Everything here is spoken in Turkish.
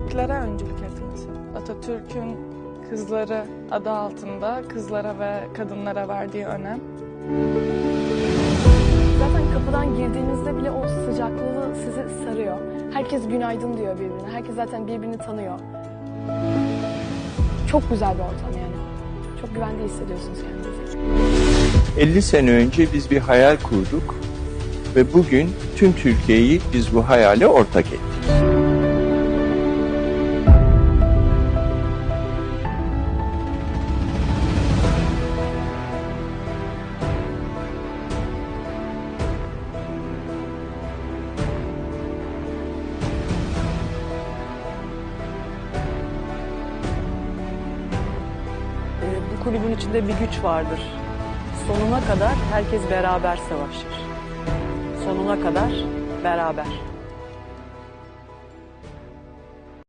Türklere öncülük etmesi. Atatürk'ün kızları adı altında kızlara ve kadınlara verdiği önem. Zaten kapıdan girdiğinizde bile o sıcaklığı sizi sarıyor. Herkes günaydın diyor birbirine. Herkes zaten birbirini tanıyor. Çok güzel bir ortam yani. Çok güvende hissediyorsunuz kendinizi. 50 sene önce biz bir hayal kurduk ve bugün tüm Türkiye'yi biz bu hayale ortak ettik. Bu kulübün içinde bir güç vardır. Sonuna kadar herkes beraber savaşır. Sonuna kadar beraber.